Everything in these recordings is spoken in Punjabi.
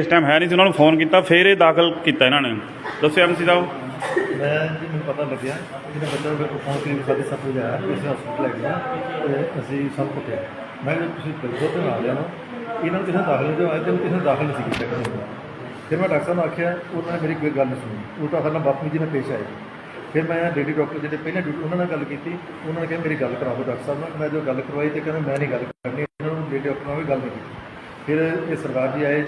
ਇਸ ਟਾਈਮ ਹੈ ਨਹੀਂ ਸੀ, ਉਹਨਾਂ ਨੂੰ ਫੋਨ ਕੀਤਾ, ਫਿਰ ਇਹ ਦਾਖਲ ਕੀਤਾ ਇਹਨਾਂ ਨੇ। ਦੱਸਿਆ ਐਮਸੀ ਸਾਹਿਬ। ਮੈਂ ਜੀ, ਮੈਨੂੰ ਪਤਾ ਲੱਗਿਆ, ਜਿਹੜਾ ਬੱਚਾ ਮੇਰੇ ਕੋਲ ਫੋਨ ਕਰੀ ਸਾਢੇ ਸੱਤ ਵਜੇ ਆਇਆ, ਕਿਸੇ ਹਸਪੀਟਲ ਲੈ ਗਿਆ, ਤੇ ਅਸੀਂ ਸਭ ਕੁੱਟਿਆ। ਮੈਂ ਕਿਹਾ, ਤੁਸੀਂ ਬਿਲਕੁਲ ਤੇ ਨਾਲ ਲਿਆ ਇਹਨਾਂ ਨੂੰ ਕਿਸੇ ਨੇ ਦਾਖਲ ਨਹੀਂ ਆਇਆ ਤੇ ਕਿਸੇ ਨੇ ਦਾਖਲ ਨਹੀਂ ਸੀ ਕੀਤਾ ਕਿਸੇ ਨੇ। ਫਿਰ ਮੈਂ ਡਾਕਟਰ ਸਾਹਿਬ ਨੂੰ ਆਖਿਆ, ਉਹਨਾਂ ਨੇ ਮੇਰੀ ਕੋਈ ਗੱਲ ਨਹੀਂ ਸੁਣੀ। ਉਲਟਾ ਸਾਡੇ ਨਾਲ ਬਾਪੂ ਜੀ ਨਾਲ ਪੇਸ਼ ਆਏ। ਫਿਰ ਮੈਂ ਲੇਡੀ ਡਾਕਟਰ ਜਿਹੜੇ ਪਹਿਲਾਂ ਡਿਊਟੀ, ਉਹਨਾਂ ਨਾਲ ਗੱਲ ਕੀਤੀ। ਉਹਨਾਂ ਨੇ ਕਿਹਾ, ਮੇਰੀ ਗੱਲ ਕਰਾ ਦਿਓ ਡਾਕਟਰ ਸਾਹਿਬ ਨਾਲ। ਮੈਂ ਜੋ ਗੱਲ ਕਰਵਾਈ ਤੇ ਕਹਿੰਦੇ, ਮੈਂ ਨਹੀਂ ਗੱਲ ਕਰਨੀ। ਇਹਨਾਂ ਨੂੰ ਲੇਡੀ ਡਾਕਟਰ ਨਾਲ ਵੀ ਗੱਲ ਨਹੀਂ ਕੀਤੀ। ਫਿਰ ਇਹ ਸਰਦਾਰ ਜੀ ਆਏ।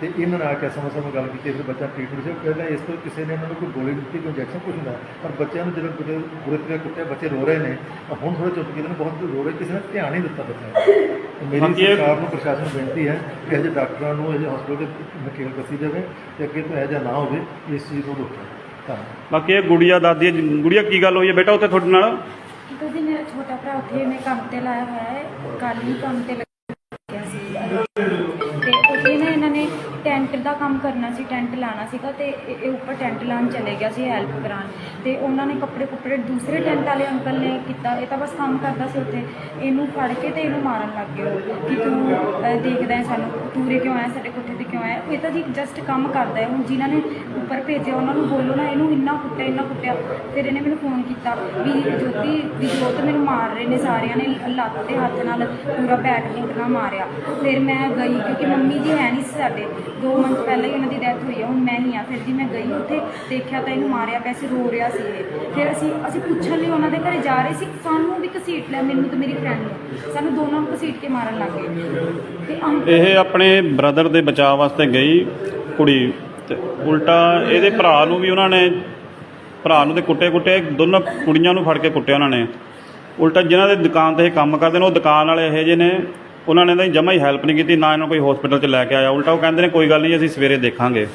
ਤੇ ਇਹਨਾਂ ਨੇ ਆ ਕੇ ਸਮਝ ਸਮਝ ਗੱਲ ਕੀਤੀ ਫਿਰ ਬੱਚਾ ਟ੍ਰੀਟਮੈਂਟ ਸੀ ਪਹਿਲਾਂ ਇਸ ਤੋਂ ਕਿਸੇ ਨੇ ਇਹਨਾਂ ਨੂੰ ਕੋਈ ਗੋਲੀ ਦਿੱਤੀ ਕੋਈ ਇੰਜੈਕਸ਼ਨ ਕੁਝ ਨਾ ਪਰ ਬੱਚਿਆਂ ਨੂੰ ਜਦੋਂ ਬੁਰੇ ਬੁਰੇ ਤਰ੍ਹਾਂ ਕੁੱਟਿਆ ਬੱਚੇ ਰੋ ਰਹੇ ਨੇ ਤਾਂ ਹੁਣ ਥੋੜੇ ਚੁੱਪ ਕੀਤੇ ਨੇ ਬਹੁਤ ਰੋ ਰਹੇ ਕਿਸੇ ਨੇ ਧਿਆਨ ਨਹੀਂ ਦਿੱਤਾ ਬੱਚਿਆਂ ਨੂੰ। ਮੇਰੀ ਸਰਕਾਰ ਨੂੰ ਪ੍ਰਸ਼ਾਸਨ ਨੂੰ ਬੇਨਤੀ ਹੈ ਕਿ ਅਜੇ ਡਾਕਟਰਾਂ ਨੂੰ ਅਜੇ ਹਸਪਤਾਲ ਦੇ ਨਕੇਲ ਕੱਸੀ ਦੇਵੇ ਤੇ ਅੱਗੇ ਤੋਂ ਇਹੋ ਜਿਹਾ ਨਾ ਹੋਵੇ ਇਸ ਚੀਜ਼ ਨੂੰ ਰੋਕੋ ਧੰਨਵਾਦ। ਬਾਕੀ ਇਹ ਗੁੜੀਆ ਦਾਦੀ। ਗੁੜੀਆ ਕੀ ਗੱਲ ਹੋਈ ਹੈ ਬੇਟਾ ਉੱਥੇ ਤੁਹਾਡੇ ਨਾਲ? ਜੀ ਮੇਰਾ ਛੋਟਾ ਭਰਾ ਉੱਥੇ ਮੈਂ ਕੰਮ ਤੇ ਲਾਇਆ ਹੋਇਆ ਹੈ ਕੱਲ ਹੀ ਕੰਮ ਤੇ ਟੈਂਟ ਦਾ ਕੰਮ ਕਰਨਾ ਸੀ ਟੈਂਟ ਲਾਣਾ ਸੀਗਾ ਤੇ ਇਹ ਇਹ ਉੱਪਰ ਟੈਂਟ ਲਾਉਣ ਚਲੇ ਗਿਆ ਸੀ ਹੈਲਪ ਕਰਾਉਣ। ਤੇ ਉਹਨਾਂ ਨੇ ਕੱਪੜੇ ਕੁੱਪੜੇ ਦੂਸਰੇ ਟੈਂਟ ਵਾਲੇ ਅੰਕਲ ਨੇ ਕੀਤਾ ਇਹ ਤਾਂ ਬਸ ਕੰਮ ਕਰਦਾ ਸੀ ਉੱਥੇ। ਇਹਨੂੰ ਫੜ ਕੇ ਤੇ ਇਹਨੂੰ ਮਾਰਨ ਲੱਗ ਗਏ ਉਹ ਕਿ ਤੂੰ ਅਹ, ਦੇਖਦਾ ਹੈ ਸਾਨੂੰ ਤੂਰੇ ਕਿਉਂ ਆਇਆ ਸਾਡੇ ਕੋਠੇ ਤੇ ਕਿਉਂ ਆਇਆ? ਇਹ ਤਾਂ ਜੀ ਜਸਟ ਕੰਮ ਕਰਦਾ ਹੈ। ਹੁਣ ਜਿਨ੍ਹਾਂ ਨੇ ਉੱਪਰ ਭੇਜਿਆ ਉਹਨਾਂ ਨੂੰ ਬੋਲੋ ਨਾ ਇਹਨੂੰ ਇੰਨਾ ਕੁੱਟਿਆ ਇੰਨਾ ਕੁੱਟਿਆ। ਫਿਰ ਇਹਨੇ ਮੈਨੂੰ ਫੋਨ ਕੀਤਾ ਵੀ ਜੋਤੀ ਵੀ ਜੋਤ ਮੈਨੂੰ ਮਾਰ ਰਹੇ ਨੇ ਸਾਰਿਆਂ ਨੇ ਲੱਤ ਤੇ ਹੱਥ ਨਾਲ ਪੂਰਾ ਬੈਟ ਬੂਟ ਨਾਲ ਮਾਰਿਆ। ਫਿਰ ਮੈਂ ਗਈ ਕਿਉਂਕਿ ਮੰਮੀ ਜੀ ਹੈ ਨਹੀਂ ਸੀ ਸਾਡੇ। ਦੋ ਮੰਥ ਪਹਿਲਾਂ ਹੀ ਉਹਨਾਂ ਦੀ ਡੈਥ ਹੋਈ ਹੈ ਹੁਣ ਮੈਂ ਹੀ ਆ, ਫਿਰ ਜੀ ਮੈਂ ਗਈ ਉੱਥੇ, ਦੇਖਿਆ ਤਾਂ ਇਹਨੂੰ ਮਾਰਿਆ ਪਿਆ ਸੀ, ਰੋ ਰਿਹਾ ਸੀ ਇਹ। ਫਿਰ ਅਸੀਂ ਅਸੀਂ ਪੁੱਛਣ ਲਈ ਉਹਨਾਂ ਦੇ ਘਰੇ ਜਾ ਰਹੇ ਸੀ, ਸਾਨੂੰ ਵੀ ਘਸੀਟ ਲਿਆ, ਮੈਨੂੰ ਤੇ ਮੇਰੀ ਫਰੈਂਡ ਨੂੰ। ਸਾਨੂੰ ਦੋਨਾਂ ਨੂੰ ਘਸੀਟ ਕੇ ਮਾਰਨ ਲੱਗ ਗਏ। ਤੇ ਅੰਕ ਇਹ ਆਪਣੇ ਬ੍ਰਦਰ ਦੇ ਬਚਾਅ ਵਾਸਤੇ ਗਈ ਕੁੜੀ ਤੇ ਉਲਟਾ ਇਹਦੇ ਭਰਾ ਨੂੰ ਵੀ ਉਹਨਾਂ ਨੇ, ਭਰਾ ਨੂੰ ਤੇ ਕੁੱਟੇ ਕੁੱਟੇ ਦੋਨਾਂ ਕੁੜੀਆਂ ਨੂੰ ਫੜ ਕੇ ਕੁੱਟਿਆ ਉਹਨਾਂ ਨੇ। ਉਲਟਾ ਜਿਨ੍ਹਾਂ ਦੇ ਦੁਕਾਨ ਤੇ ਇਹ ਕੰਮ ਕਰਦੇ ਨੇ, ਉਹ ਦੁਕਾਨ ਵਾਲੇ ਇਹੋ ਜਿਹੇ ਨੇ ਉਹਨਾਂ ਨੇ ਤਾਂ ਜਮਾ ਹੀ ਹੈਲਪ ਨਹੀਂ ਕੀਤੀ, ਨਾ ਇਹਨਾਂ ਨੂੰ ਕੋਈ ਹਸਪੀਟਲ 'ਚ ਲੈ ਕੇ ਆਇਆ। ਉਲਟਾ ਉਹ ਕਹਿੰਦੇ ਨੇ, ਕੋਈ ਗੱਲ ਨਹੀਂ ਅਸੀਂ ਸਵੇਰੇ ਦੇਖਾਂਗੇ।